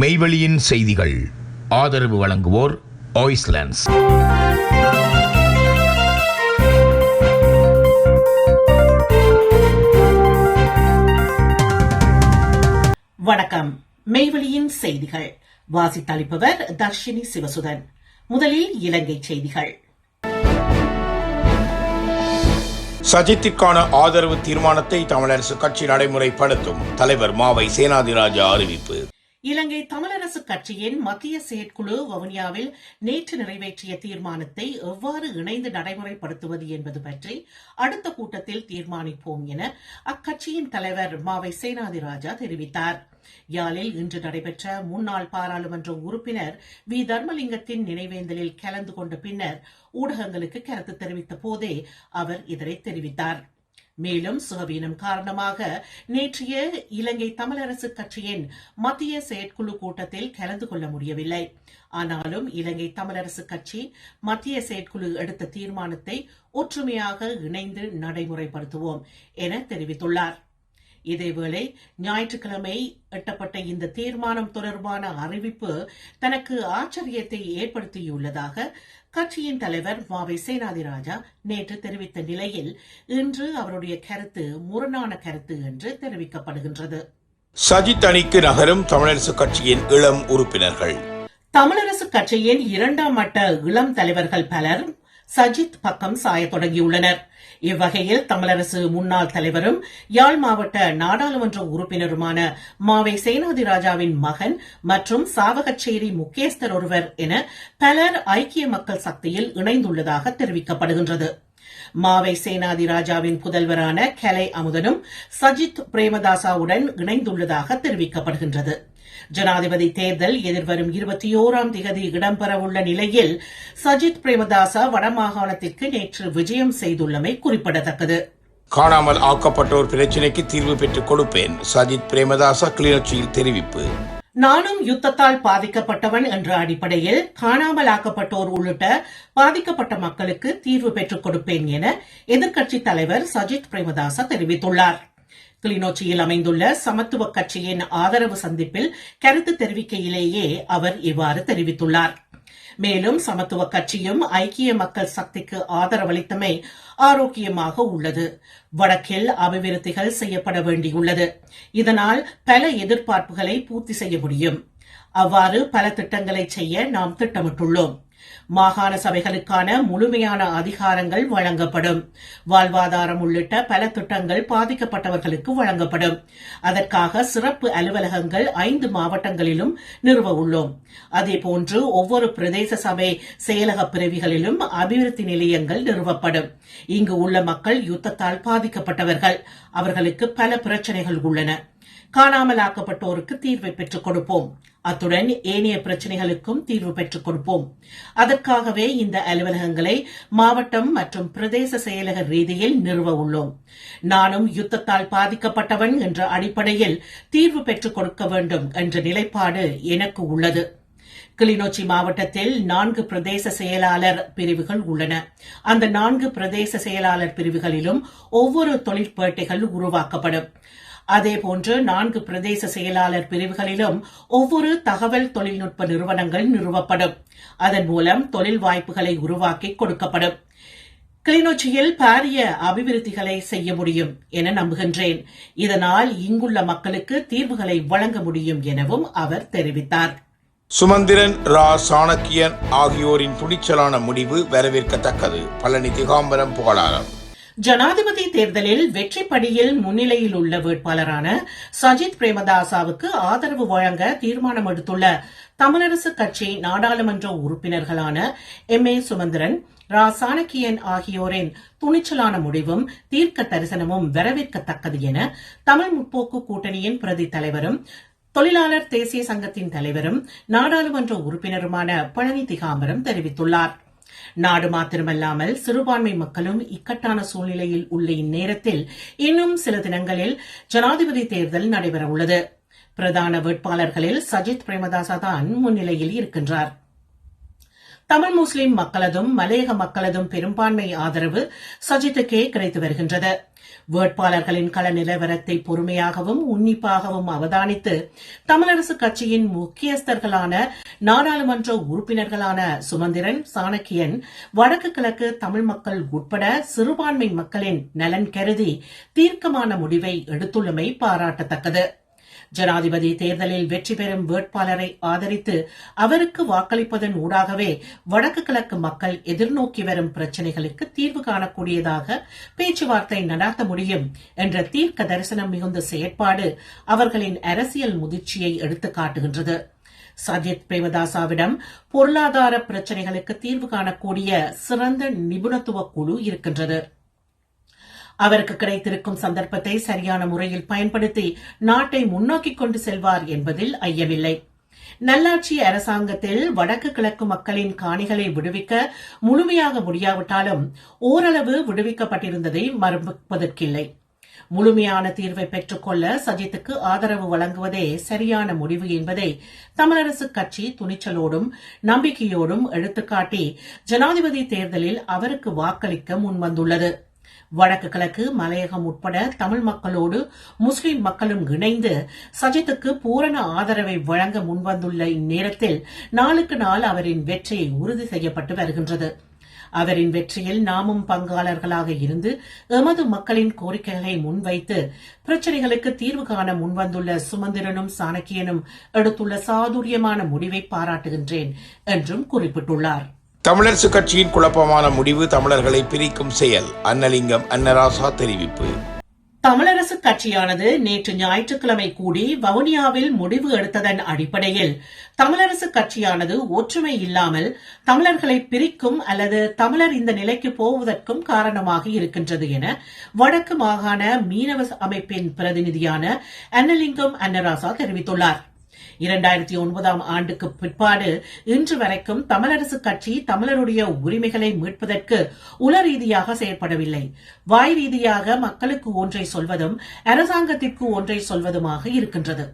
மெய்வெளியின் செய்திகள். ஆதரவு வழங்குவோர் ஆய்ஸ்லாண்ட்ஸ் வணக்கம். மெய்வெளியின் செய்திகள். வாசித்தளிப்பவர் தர்ஷினி சிவசுதன். முதலில் இலங்கை செய்திகள். சஜித்திற்கான ஆதரவு தீர்மானத்தை தமிழரசு கட்சி நடைமுறைப்படுத்தும். தலைவர் மாவை சேனாதிராஜா அறிவிப்பு. இலங்கை தமிழரசு கட்சியின் மத்திய செயற்குழு வவுனியாவில் நேற்று நிறைவேற்றிய தீர்மானத்தை எவ்வாறு இணைந்து நடைமுறைப்படுத்துவது என்பது பற்றி அடுத்த கூட்டத்தில் தீர்மானிப்போம் என அக்கட்சியின் தலைவர் மாவை சேனாதிராஜா தெரிவித்தார். யாழில் இன்று நடைபெற்ற முன்னாள் பாராளுமன்ற உறுப்பினர் வி. தர்மலிங்கத்தின் நினைவேந்தலில் கலந்து கொண்ட பின்னர் ஊடகங்களுக்கு கருத்து தெரிவித்த போதே அவர் இதனை தெரிவித்தார். மேலும் சுகவீனம் காரணமாக நேற்றைய இலங்கை தமிழரசு கட்சியின் மத்திய செயற்குழு கூட்டத்தில் கலந்து கொள்ள முடியவில்லை. ஆனாலும் இலங்கை தமிழரசு கட்சி மத்திய செயற்குழு எடுத்த தீர்மானத்தை ஒற்றுமையாக இணைந்து நடைமுறைப்படுத்துவோம் என தெரிவித்துள்ளார். இதேவேளை ஞாயிற்றுக்கிழமை எட்டப்பட்ட இந்த தீர்மானம் தொடர்பான அறிவிப்பு தனக்கு ஆச்சரியத்தை ஏற்படுத்தியுள்ளதாக கட்சியின் தலைவர் மாவை சேனாதிராஜா நேற்று தெரிவித்த நிலையில் இன்று அவருடைய கருத்து முரணான கருத்து என்று தெரிவிக்கப்படுகின்றது. சஜித் அணிக்கு நகரும் தமிழரசு கட்சியின் இளம் உறுப்பினர்கள். தமிழரசு கட்சியின் இரண்டாம் மட்ட இளம் தலைவர்கள் பலர் சஜித் பக்கம் சாயத் தொடங்கியுள்ளனர். இவ்வகையில் தமிழரசு முன்னாள் தலைவரும் யாழ் மாவட்ட நாடாளுமன்ற உறுப்பினருமான மாவை சேனாதிராஜாவின் மகன் மற்றும் சாவகச்சேரி முக்கியஸ்தர் ஒருவர் என பலர் ஐக்கிய மக்கள் சக்தியில் இணைந்துள்ளதாக தெரிவிக்கப்படுகின்றது. மாவை சேனாதிராஜாவின் புதல்வரான கலை அமுதனும் சஜித் பிரேமதாசாவுடன் இணைந்துள்ளதாக தெரிவிக்கப்படுகின்றது. ஜனாதிபதி தேர்தல் எதிர்வரும் இருபத்தி ஓராம் திகதி இடம்பெறவுள்ள நிலையில் சஜித் பிரேமதாசா வடமாகாணத்திற்கு நேற்று விஜயம் செய்துள்ளமை குறிப்பிடத்தக்கது. காணாமல் ஆக்கப்பட்டோர் பிரச்சினைக்கு தீர்வு பெற்றுக் கொடுப்பேன் சஜித் பிரேமதாசா கிளிநொச்சியில் தெரிவிப்பு. நானும் யுத்தத்தால் பாதிக்கப்பட்டவன் என்ற அடிப்படையில் காணாமல் ஆக்கப்பட்டோர் உள்ளிட்ட பாதிக்கப்பட்ட மக்களுக்கு தீர்வு பெற்றுக் கொடுப்பேன் என எதிர்க்கட்சித் தலைவர் சஜித் பிரேமதாசா தெரிவித்துள்ளார். கிளிநொச்சியில் அமைந்துள்ள சமத்துவ கட்சியின் ஆதரவு சந்திப்பில் கருத்து தெரிவிக்கையிலேயே அவர் இவ்வாறு தெரிவித்துள்ளார். மேலும் சமத்துவ கட்சியும் ஐக்கிய மக்கள் சக்திக்கு ஆதரவளித்தமை ஆரோக்கியமாக உள்ளது. வடக்கில் அபிவிருத்திகள் செய்யப்பட வேண்டியுள்ளது. இதனால் பல எதிர்பார்ப்புகளை பூர்த்தி செய்ய முடியும். அவ்வாறு பல திட்டங்களை செய்ய நாம் திட்டமிட்டுள்ளோம். மாகாண சபைகளுக்கான முழுமையான அதிகாரங்கள் வழங்கப்படும். வாழ்வாதாரம் உள்ளிட்ட பல திட்டங்கள் பாதிக்கப்பட்டவர்களுக்கு வழங்கப்படும். அதற்காக சிறப்பு அலுவலகங்கள் ஐந்து மாவட்டங்களிலும் நிறுவ உள்ளோம். அதேபோன்று ஒவ்வொரு பிரதேச சபை செயலக பிரிவுகளிலும் அபிவிருத்தி நிலையங்கள் நிறுவப்படும். இங்கு உள்ள மக்கள் யுத்தத்தால் பாதிக்கப்பட்டவர்கள். அவர்களுக்கு பல பிரச்சனைகள் உள்ளன. காணாமலாக்கப்பட்டோருக்கு தீர்வை பெற்றுக் கொடுப்போம். அத்துடன் ஏனைய பிரச்சினைகளுக்கும் தீர்வு பெற்றுக் கொடுப்போம். அதற்காகவே இந்த அலுவலகங்களை மாவட்டம் மற்றும் பிரதேச செயலக ரீதியில் நிறுவ உள்ளோம். நானும் யுத்தத்தால் பாதிக்கப்பட்டவன் என்ற அடிப்படையில் தீர்வு பெற்றுக் கொடுக்க வேண்டும் என்ற நிலைப்பாடு எனக்கு உள்ளது. கிளிநொச்சி மாவட்டத்தில் நான்கு பிரதேச செயலாளர் பிரிவுகள் உள்ளன. அந்த நான்கு பிரதேச செயலாளர் பிரிவுகளிலும் ஒவ்வொரு தொழிற்பேட்டைகள் உருவாக்கப்படும். அதேபோன்று நான்கு பிரதேச செயலாளர் பிரிவுகளிலும் ஒவ்வொரு தகவல் தொழில்நுட்ப நிறுவனங்கள் நிறுவப்படும். அதன் மூலம் தொழில் வாய்ப்புகளை உருவாக்கி கொடுக்கப்படும். கிளிநொச்சியில் பாரிய அபிவிருத்திகளை செய்ய முடியும் என நம்புகின்றேன். இதனால் இங்குள்ள மக்களுக்கு தீர்வுகளை வழங்க முடியும் எனவும் அவர் தெரிவித்தார். சுமந்திரன் ரா. சாணக்கியன் ஆகியோரின் துணிச்சலான முடிவு வரவேற்கத்தக்கது. பழனி திகாம்பரம் புகழாரம். ஜனாதிபதி தேர்தலில் வெற்றி படியில் முன்னிலையில் உள்ள வேட்பாளரான சஜித் பிரேமதாசாவுக்கு ஆதரவு வழங்க தீர்மானம் எடுத்துள்ள தமிழரசு கட்சி நாடாளுமன்ற உறுப்பினர்களான எம். ஏ. சுமந்திரன் ரா. சாணக்கியன் ஆகியோரின் துணிச்சலான முடிவும் தீர்க்க தரிசனமும் வரவேற்கத்தக்கது என தமிழ் முற்போக்கு கூட்டணியின் பிரதி தலைவரும் தொழிலாளர் தேசிய சங்கத்தின் தலைவரும் நாடாளுமன்ற உறுப்பினருமான பழனி திகாம்பரம் தெரிவித்துள்ளார். நாடு மாத்திரமல்லாமல் சிறுபான்மை மக்களும் இக்கட்டான சூழ்நிலையில் உள்ள இந்நேரத்தில் இன்னும் சில தினங்களில் ஜனாதிபதி தேர்தல் நடைபெறவுள்ளது. பிரதான வேட்பாளர்களில் சஜித் பிரேமதாசா தான் முன்னிலையில் இருக்கின்றார். தமிழ் முஸ்லிம் மக்களதும் மலையக மக்களதும் பெரும்பான்மை ஆதரவு சஜித்துக்கே கிடைத்து வருகின்றது. வேட்பாளர்களின் கள நிலவரத்தை பொறுமையாகவும் உன்னிப்பாகவும் அவதானித்து தமிழரசு கட்சியின் முக்கியஸ்தர்களான நாடாளுமன்ற உறுப்பினர்களான சுமந்திரன் சாணக்கியன் வடக்கு கிழக்கு தமிழ் மக்கள் உட்பட சிறுபான்மை மக்களின் நலன் கருதி தீர்க்கமான முடிவை எடுத்துள்ளமை பாராட்டத்தக்கது. ஜனாதிபதி தேர்தலில் வெற்றி பெறும் வேட்பாளரை ஆதரித்து அவருக்கு வாக்களிப்பதன் ஊடாகவே வடக்கு கிழக்கு மக்கள் எதிர்நோக்கி வரும் பிரச்சினைகளுக்கு தீர்வு காணக்கூடியதாக பேச்சுவார்த்தை நடாத்த முடியும் என்ற தீர்க்க தரிசனம் மிகுந்த செயற்பாடு அவர்களின் அரசியல் முதிர்ச்சியை எடுத்துக்காட்டுகின்றது சஜித் பிரேமதாசாவிடம் பொருளாதார பிரச்சினைகளுக்கு தீர்வு காணக்கூடிய சிறந்த நிபுணத்துவ குழு இருக்கின்றது. அவருக்கு கிடைத்திருக்கும் சந்தர்ப்பத்தை சரியான முறையில் பயன்படுத்தி நாட்டை முன்னோக்கி கொண்டு செல்வார் என்பதில் ஐயமில்லை. நல்லாட்சி அரசாங்கத்தில் வடக்கு கிழக்கு மக்களின் காணிகளை விடுவிக்க முழுமையாக முடியாவிட்டாலும் ஓரளவு விடுவிக்கப்பட்டிருந்ததை மறுப்பதற்கில்லை. முழுமையான தீர்வை பெற்றுக்கொள்ள சஜித்துக்கு ஆதரவு வழங்குவதே சரியான முடிவு என்பதை தமிழரசு கட்சி துணிச்சலோடும் நம்பிக்கையோடும் எடுத்துக்காட்டி ஜனாதிபதி தேர்தலில் அவருக்கு வாக்களிக்க முன்வந்துள்ளது. வடக்கு கிழக்கு மலையகம் உட்பட தமிழ் மக்களோடு முஸ்லிம் மக்களும் இணைந்து சஜித்துக்கு பூரண ஆதரவை வழங்க முன்வந்துள்ள இந்நேரத்தில் நாளுக்கு நாள் அவரின் வெற்றியை உறுதி செய்யப்பட்டு வருகின்றது. அவரின் வெற்றியில் நாமும் பங்காளர்களாக இருந்து எமது மக்களின் கோரிக்கைகளை முன்வைத்து பிரச்சினைகளுக்கு தீர்வு காண முன்வந்துள்ள சுமந்திரனும் சாணக்கியனும் எடுத்துள்ள சாதுரியமான முடிவை பாராட்டுகின்றேன் என்றும் குறிப்பிட்டுள்ளார். தமிழரசு கட்சியின் குழப்பமான முடிவு தமிழர்களை பிரிக்கும் செயல். அன்னலிங்கம் அன்னராசா தெரிவிப்பு. தமிழரசு கட்சியானது நேற்று ஞாயிற்றுக்கிழமை கூடி வவுனியாவில் முடிவு எடுத்ததன் அடிப்படையில் தமிழரசு கட்சியானது ஒற்றுமை இல்லாமல் தமிழர்களை பிரிக்கும் அல்லது தமிழர் இந்த நிலைக்கு போவதற்கும் காரணமாக இருக்கின்றது என வடக்கு மாகாண மீனவ அமைப்பின் பிரதிநிதியான அன்னலிங்கம் அன்னராசா தெரிவித்துள்ளார். இரண்டாயிரத்தி ஒன்பதாம் ஆண்டுக்கு பிற்பாடு இன்று வரைக்கும் தமிழரசு கட்சி தமிழருடைய உரிமைகளை மீட்பதற்கு உளரீதியாக செயற்படவில்லை. வாய் ரீதியாக மக்களுக்கு ஒன்றை சொல்வதும் அரசாங்கத்திற்கு ஒன்றை சொல்வதுமாக இருக்கின்றது.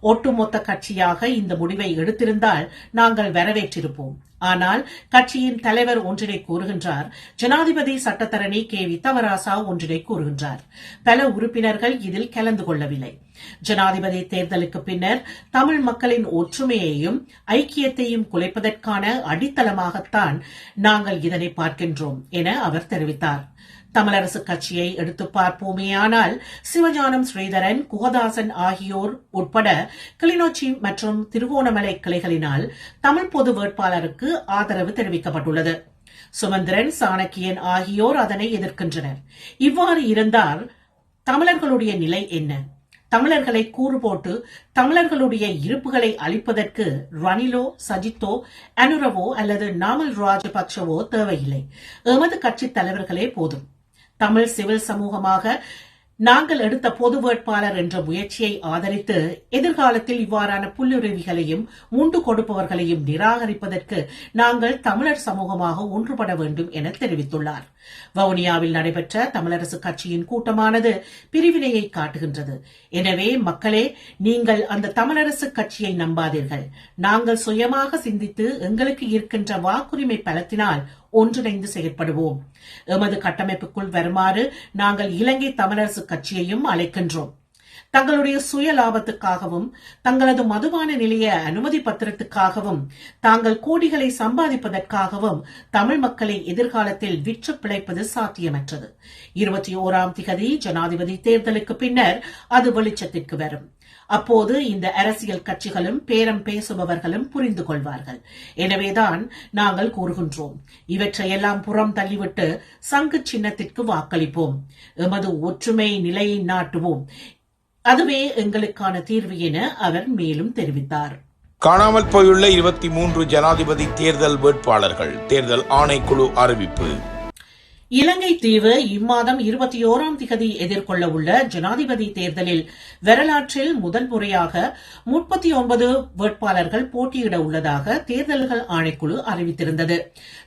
ஒட்டுமொத்த கட்சியாக இந்த முடிவை எடுத்திருந்தால் நாங்கள் வரவேற்றிருப்போம். ஆனால் கட்சியின் தலைவர் ஒன்றினை கூறுகின்றார். ஜனாதிபதி சட்டத்தரணி கே வி தவராசா ஒன்றினை கூறுகின்றார். பல உறுப்பினர்கள் இதில் கலந்து கொள்ளவில்லை. ஜனாதிபதி தேர்தலுக்கு பின்னர் தமிழ் மக்களின் ஒற்றுமையையும் ஐக்கியத்தையும் குலைப்பதற்கான அடித்தளமாகத்தான் நாங்கள் இதனை பார்க்கின்றோம் என அவர் தெரிவித்தார். தமிழரசு கட்சியை எடுத்து பார்ப்போமேயானால் சிவஞானம் ஸ்ரீதரன் குகதாசன் ஆகியோர் உட்பட கிளிநொச்சி மற்றும் திருகோணமலை கிளைகளினால் தமிழ் பொது வேட்பாளருக்கு ஆதரவு தெரிவிக்கப்பட்டுள்ளது. சுமந்திரன் சாணக்கியன் ஆகியோர் அதனை எதிர்க்கின்றனர். இவ்வாறு இருந்தால் தமிழர்களுடைய நிலை என்ன? தமிழர்களை கூறு போட்டு தமிழர்களுடைய இருப்புகளை அளிப்பதற்கு ரணிலோ சஜித்தோ அனுரவோ அல்லது நாமல் ராஜபக்சவோ தேவையில்லை. எமது கட்சித் தலைவர்களே போதும். தமிழ் சிவில் சமூகமாக நாங்கள் எடுத்த பொது வேட்பாளர் என்ற முயற்சியை ஆதரித்து எதிர்காலத்தில் இவ்வாறான புல்லுருவிகளையும் முண்டு கொடுப்பவர்களையும் நிராகரிப்பதற்கு நாங்கள் தமிழர் சமூகமாக ஒன்றுபட வேண்டும் என தெரிவித்துள்ளார். வவுனியாவில் நடைபெற்ற தமிழரசு கட்சியின் கூட்டமானது பிரிவினையை காட்டுகின்றது. எனவே மக்களே நீங்கள் அந்த தமிழரசு கட்சியை நம்பாதீர்கள். நாங்கள் சுயமாக சிந்தித்து எங்களுக்கு இருக்கின்ற வாக்குரிமை பலத்தினால் ஒன்றிணைந்து செயற்படுவோம். எமது கட்டமைப்புக்குள் வருமாறு நாங்கள் இலங்கை தமிழரசு கட்சியையும் அழைக்கின்றோம். தங்களுடைய சுய லாபத்துக்காகவும் தங்களது மதுபான நிலைய அனுமதி பத்திரத்துக்காகவும் தாங்கள் கோடிகளை சம்பாதிப்பதற்காகவும் தமிழ் மக்களை எதிர்காலத்தில் விற்று பிழைப்பது சாத்தியமற்றது. இருபத்தி ஓராம் திகதி ஜனாதிபதி தேர்தலுக்கு பின்னர் அது வெளிச்சத்திற்கு வரும். அப்போது இந்த அரசியல் கட்சிகளும் பேரம் பேசுபவர்களும் புரிந்து கொள்வார்கள். எனவேதான் நாங்கள் கூறுகின்றோம். இவற்றையெல்லாம் புறம் தள்ளிவிட்டு சங்கு சின்னத்திற்கு வாக்களிப்போம். எமது ஒற்றுமை நிலையை நாட்டுவோம். அதுவே எங்களுக்கான தீர்வு என அவர் மேலும் தெரிவித்தார். காணாமல் போயுள்ள இருபத்தி மூன்று ஜனாதிபதி தேர்தல் வேட்பாளர்கள் தேர்தல் ஆணைக்குழு அறிவிப்பு. இலங்கை தீவு இம்மாதம் இருபத்தி ஓராம் திகதி எதிர்கொள்ள உள்ள ஜனாதிபதி தேர்தலில் வரலாற்றில் முதல் முறையாக முப்பத்தி ஒன்பது வேட்பாளர்கள் போட்டியிட உள்ளதாக தேர்தல்கள் ஆணைக்குழு அறிவித்திருந்தது.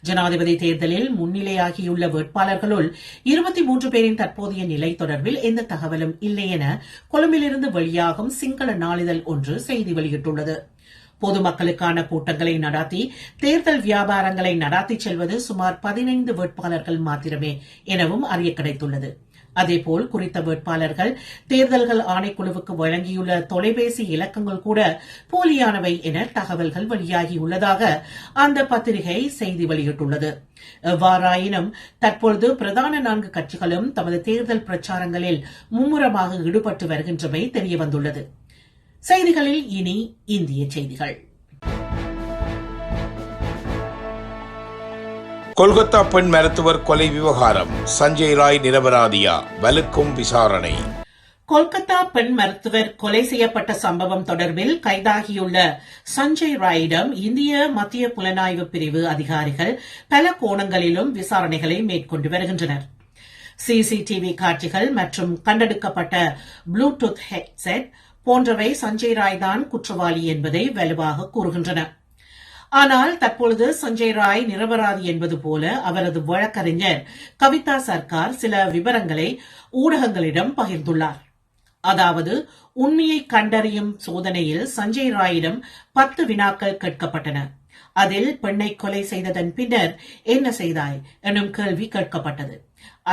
ஜனாதிபதி தேர்தலில் முன்னிலையாகியுள்ள வேட்பாளர்களுள் இருபத்தி மூன்று பேரின் தற்போதைய நிலை தொடர்பில் எந்த தகவலும் இல்லை என கொழும்பிலிருந்து வெளியாகும் சிங்கள நாளிதழ் ஒன்று செய்தி வெளியிட்டுள்ளது. பொதுமக்களுக்கான கூட்டங்களை நடாத்தி தேர்தல் வியாபாரங்களை நடாத்தி செல்வது சுமார் பதினைந்து வேட்பாளர்கள் மாத்திரமே எனவும் அறிய கிடைத்துள்ளது அதேபோல் குறித்த வேட்பாளர்கள் தேர்தல்கள் ஆணைக்குழுவுக்கு வழங்கியுள்ள தொலைபேசி இலக்கங்கள் கூட போலியானவை என தகவல்கள் வெளியாகியுள்ளதாக அந்த பத்திரிகை செய்தி வெளியிட்டுள்ளது. எவ்வாறாயினும் தற்பொழுது பிரதான நான்கு கட்சிகளும் தமது தேர்தல் பிரச்சாரங்களில் மும்முரமாக ஈடுபட்டு வருகின்றமை தெரியவந்துள்ளது. செய்திகளில் இனி இந்திய செய்திகள். கொல்கத்தா பெண் மருத்துவர் கொலை விவகாரம். சஞ்சய் ராய் நிரபராதியா? வலுக்கும் விசாரணை. கொல்கத்தா பெண் மருத்துவர் கொலை செய்யப்பட்ட சம்பவம் தொடர்பில் கைதாகியுள்ள சஞ்சய் ராயிடம் இந்திய மத்திய புலனாய்வு பிரிவு அதிகாரிகள் பல கோணங்களிலும் விசாரணைகளை மேற்கொண்டு வருகின்றனர். சிசிடிவி காட்சிகள் மற்றும் கண்டெடுக்கப்பட்ட ப்ளூடூத் ஹெட்செட் போன்றவை சஞ்சய் ராய் தான் குற்றவாளி என்பதை வலுவாக கூறுகின்றன. ஆனால் தற்பொழுது சஞ்சய் ராய் நிரபராதி என்பது போல அவரது வழக்கறிஞர் கவிதா சர்க்கார் சில விவரங்களை ஊடகங்களிடம் பகிர்ந்துள்ளார். அதாவது உண்மையை கண்டறியும் சோதனையில் சஞ்சய் ராயிடம் பத்து வினாக்கள் கேட்கப்பட்டன. அதில் பெண்ணை கொலை செய்ததன் பின்னர் என்ன செய்தாய்? எனும் கேள்வி கேட்கப்பட்டது.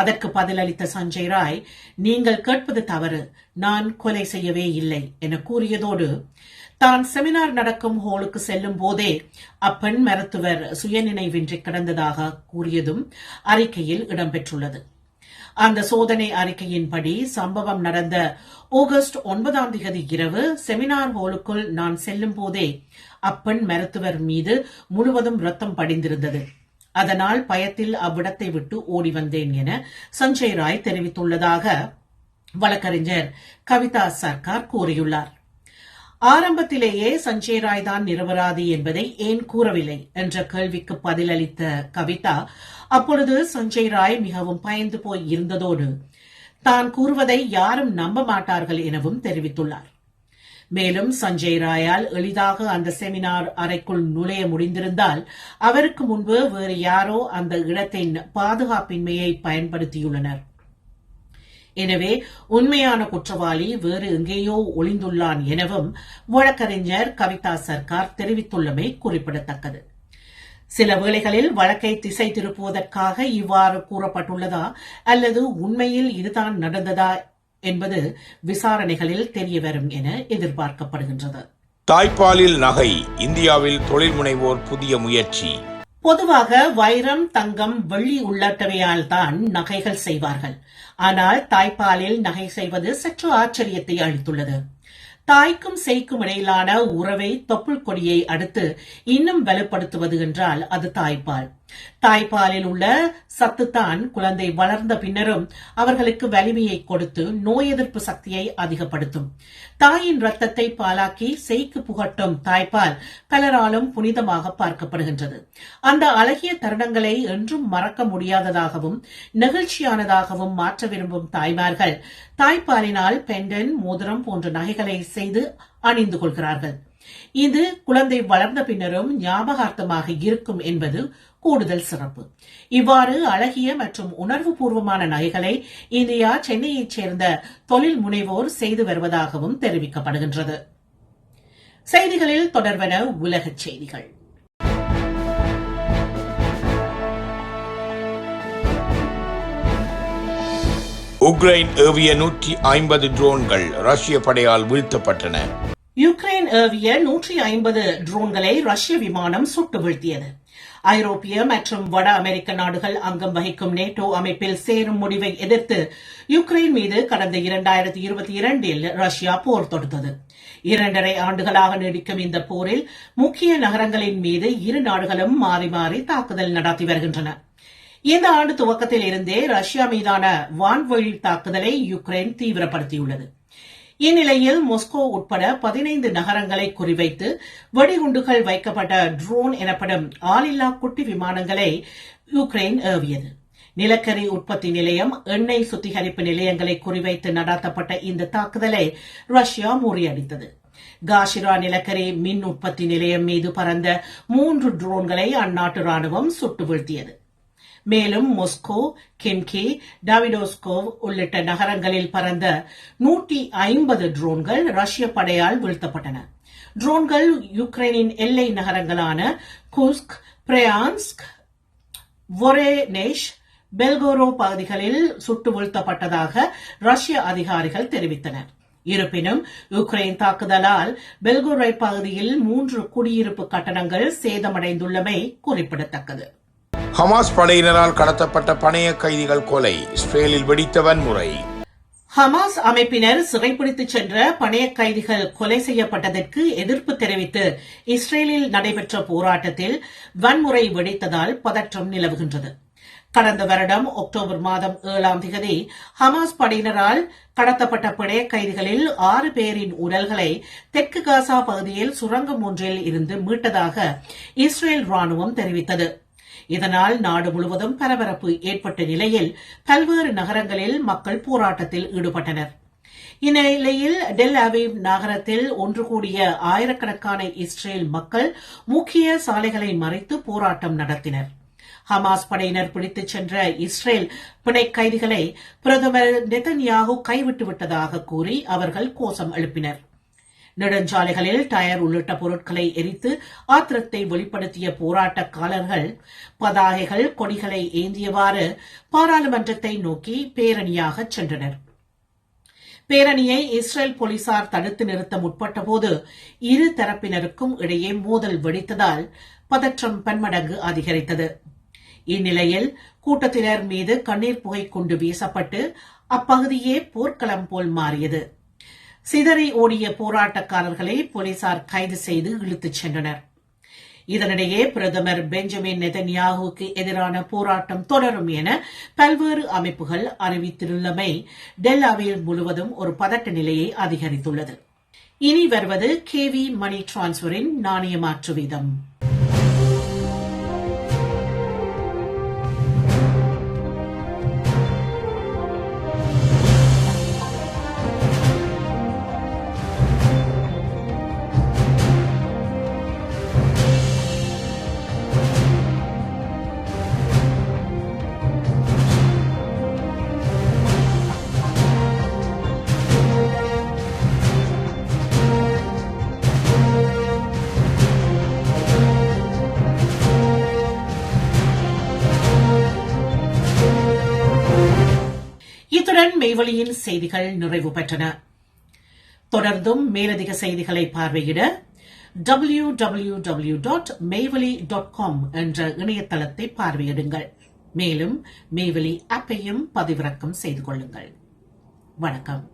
அதற்கு பதிலளித்த சஞ்சய் ராய் நீங்கள் கேட்பது தவறு. நான் கொலை செய்யவே இல்லை என கூறியதோடு தான் செமினார் நடக்கும் ஹோலுக்கு செல்லும் போதே அப்பெண் மருத்துவர் சுயநினைவின்றி கிடந்ததாக கூறியதும் அறிக்கையில் இடம்பெற்றுள்ளது. அந்த சோதனை அறிக்கையின்படி சம்பவம் நடந்த ஆகஸ்ட் ஒன்பதாம் தேதி இரவு செமினார் ஹோலுக்குள் நான் செல்லும் போதே அப்பெண் மருத்துவர் மீது முழுவதும் ரத்தம் படிந்திருந்தது. அதனால் பயத்தில் அவ்விடத்தை விட்டு ஓடி வந்தேன் என சஞ்சய் ராய் தெரிவித்துள்ளதாக வழக்கறிஞர் கவிதா சர்க்கார் கூறியுள்ளார். ஆரம்பத்திலேயே சஞ்சய் ராய் தான் நிரபராதி என்பதை ஏன் கூறவில்லை என்ற கேள்விக்கு பதிலளித்த கவிதா அப்பொழுது சஞ்சய் ராய் மிகவும் பயந்து போய் இருந்ததோடு தான் கூறுவதை யாரும் நம்ப மாட்டார்கள் எனவும் தெரிவித்துள்ளார். மேலும் சஞ்சய் ராயால் எளிதாக அந்த செமினார் அறைக்குள் நுழைய முடிந்திருந்தால் அவருக்கு முன்பு வேறு யாரோ அந்த இடத்தின் பாதுகாப்பின்மையை பயன்படுத்தியுள்ளனர். எனவே உண்மையான குற்றவாளி வேறு எங்கேயோ ஒளிந்துள்ளான் எனவும் வழக்கறிஞர் கவிதா சர்க்கார் தெரிவித்துள்ளமை குறிப்பிடத்தக்கது. சில வேளைகளில் வழக்கை திசை திருப்புவதற்காக இவ்வாறு கூறப்பட்டுள்ளதா அல்லது உண்மையில் இதுதான் நடந்ததா என்பது விசாரணைகளில் தெரியவரும் என எதிர்பார்க்கப்படுகின்றது. தாய்ப்பாலில் நகை இந்தியாவில் தொழில் முனைவோர் புதிய முயற்சி. பொதுவாக வைரம் தங்கம் வெள்ளி உள்ளிட்டவையால் தான் நகைகள் செய்வார்கள். ஆனால் தாய்ப்பாலில் நகை செய்வது சற்று ஆச்சரியத்தை அளித்துள்ளது. தாய்க்கும் சேய்க்கும் இடையிலான உறவை தொப்புள் கொடியை அடுத்து இன்னும் வலுப்படுத்துவது என்றால் அது தாய்ப்பால். தாய்ப்பாலில் உள்ள சத்துத்தான் குழந்தை வளர்ந்த பின்னரும் அவர்களுக்கு வலிமையை கொடுத்து நோய் எதிர்ப்பு சக்தியை அதிகப்படுத்தும். தாயின் ரத்தத்தை பாலாக்கி செய்க்கு புகட்டும் தாய்ப்பால் பலராலும் புனிதமாக பார்க்கப்படுகின்றது. அந்த அழகிய தருணங்களை என்றும் மறக்க முடியாததாகவும் நெகிழ்ச்சியானதாகவும் மாற்ற விரும்பும் தாய்மார்கள் தாய்ப்பாலினால் பெண்டன் மோதிரம் போன்ற நகைகளை செய்து அணிந்து கொள்கிறார்கள். இது குழந்தை வளர்ந்த பின்னரும் ஞாபகார்த்தமாக இருக்கும் என்பது கூடுதல் சிறப்பு. இவ்வாறு அழகிய மற்றும் உணர்வு பூர்வமான நகைகளை இந்தியா சென்னையைச் சேர்ந்த தொழில் முனைவோர் செய்து வருவதாகவும் தெரிவிக்கப்படுகின்றது. செய்திகளில் தொடர்வன உலகச் செய்திகள். உக்ரைன் ஏவிய நூற்றி ஐம்பது ட்ரோன்கள் ரஷ்ய படையால் வீழ்த்தப்பட்டன. யுக்ரைன் ஏவிய நூற்றி ஐம்பது ட்ரோன்களை ரஷ்ய விமானம் சுட்டு வீழ்த்தியது. ஐரோப்பிய மற்றும் வட அமெரிக்க நாடுகள் அங்கம் வகிக்கும் நேட்டோ அமைப்பில் சேரும் முடிவை எதிர்த்து யுக்ரைன் மீது கடந்த இரண்டாயிரத்தி இருபத்தி இரண்டில் ரஷ்யா போர் தொடுத்தது. இரண்டரை ஆண்டுகளாக நீடிக்கும் இந்த போரில் முக்கிய நகரங்களின் மீது இரு நாடுகளும் மாறி மாறி தாக்குதல் நடத்தி வருகின்றன. இந்த ஆண்டு துவக்கத்தில் இருந்தே ரஷ்யா மீதான வான்வழி தாக்குதலை யுக்ரைன் தீவிரப்படுத்தியுள்ளது. இந்நிலையில் மொஸ்கோ உட்பட பதினைந்து நகரங்களை குறிவைத்து வெடிகுண்டுகள் வைக்கப்பட்ட ட்ரோன் எனப்படும் ஆளில்லா குட்டி விமானங்களை யுக்ரைன் ஏவியது. நிலக்கரி உற்பத்தி நிலையம் எண்ணெய் சுத்திகரிப்பு நிலையங்களை குறிவைத்து நடாத்தப்பட்ட இந்த தாக்குதலை ரஷ்யா முறியடித்தது. காஷிரா நிலக்கரி மின் உற்பத்தி நிலையம் மீது பறந்த மூன்று ட்ரோன்களை அந்நாட்டு ராணுவம் சுட்டு வீழ்த்தியது. மேலும் மொஸ்கோ கிம்கி டாவிடோஸ்கோவ் உள்ளிட்ட நகரங்களில் பறந்த நூற்றி ஐம்பது ட்ரோன்கள் ரஷ்ய படையால் வீழ்த்தப்பட்டன. ட்ரோன்கள் யுக்ரைனின் எல்லை நகரங்களான குஸ்க் பிரயான்ஸ்க் வொரேனேஷ் பெல்கோரோ பகுதிகளில் சுட்டு வீழ்த்தப்பட்டதாக ரஷ்ய அதிகாரிகள் தெரிவித்தனர். இருப்பினும் யுக்ரைன் தாக்குதலால் பெல்கோரை பகுதியில் மூன்று குடியிருப்பு கட்டணங்கள் சேதமடைந்துள்ளமை குறிப்பிடத்தக்கது. ஹமாஸ் படையினரால் கடத்தப்பட்ட பணைய கைதிகள் கொலை இஸ்ரேலில் வெடித்த வன்முறை. ஹமாஸ் அமைப்பினர் சிறைப்பிடித்துச் சென்ற பணைய கைதிகள் கொலை செய்யப்பட்டதற்கு எதிர்ப்பு தெரிவித்து இஸ்ரேலில் நடைபெற்ற போராட்டத்தில் வன்முறை வெடித்ததால் பதற்றம் நிலவுகின்றது. கடந்த வருடம் அக்டோபர் மாதம் ஏழாம் தேதி ஹமாஸ் படையினரால் கடத்தப்பட்ட பிணைய கைதிகளில் ஆறு பேரின் உடல்களை தெற்கு காசா பகுதியில் சுரங்கம் ஒன்றில் இருந்து மீட்டதாக இஸ்ரேல் ராணுவம் தெரிவித்தது. இதனால் நாடு முழுவதும் பரபரப்பு ஏற்பட்ட நிலையில் பல்வேறு நகரங்களில் மக்கள் போராட்டத்தில் ஈடுபட்டனர். இந்நிலையில் டெல் அவீவ் நகரத்தில் ஒன்று கூடிய ஆயிரக்கணக்கான இஸ்ரேல் மக்கள் முக்கிய சாலைகளை மறைத்து போராட்டம் நடத்தினர். ஹமாஸ் படையினர் பிடித்துச் சென்ற இஸ்ரேல் பிணை கைதிகளை பிரதமர் நெதன்யாகு கைவிட்டு விட்டதாக கூறி அவர்கள் கோஷம் எழுப்பினர். நெடுஞ்சாலைகளில் டயர் உள்ளிட்ட பொருட்களை எரித்து ஆத்திரத்தை வெளிப்படுத்திய போராட்டக்காரர்கள் பதாகைகள் கொடிகளை ஏந்தியவாறு பாராளுமன்றத்தை நோக்கி பேரணியாக சென்றனர். பேரணியை இஸ்ரேல் போலீசார் தடுத்து நிறுத்த முற்பட்டபோது இரு தரப்பினருக்கும் இடையே மோதல் வெடித்ததால் பதற்றம் பன்மடங்கு அதிகரித்தது. இந்நிலையில் கூட்டத்தினர் மீது கண்ணீர் புகை கொண்டு வீசப்பட்டு அப்பகுதியே போர்க்களம் போல் மாறியது. சிதறி ஓடிய போராட்டக்காரர்களை போலீசார் கைது செய்து இழுத்துச் சென்றனர். இதனிடையே பிரதமர் பெஞ்சமின் நெதன்யாகுவுக்கு எதிரான போராட்டம் தொடரும் என பல்வேறு அமைப்புகள் அறிவித்துள்ளமை டெல்லாவில் முழுவதும் ஒரு பதட்ட நிலையை அதிகரித்துள்ளது. இனி வருவது கேவி மணி டிரான்ஸ்பரின் நாணயமாற்று வீதம். இத்துடன் மெய்வழியின் செய்திகள் நிறைவு பெற்றன. தொடர்ந்தும் மேலதிக செய்திகளை பார்வையிட W W W dot Meivazhi dot com என்ற இணையதளத்தை பார்வையிடுங்கள். மேலும் மெய்வழி ஆப்பையும் பதிவிறக்கம் செய்து கொள்ளுங்கள். வணக்கம்.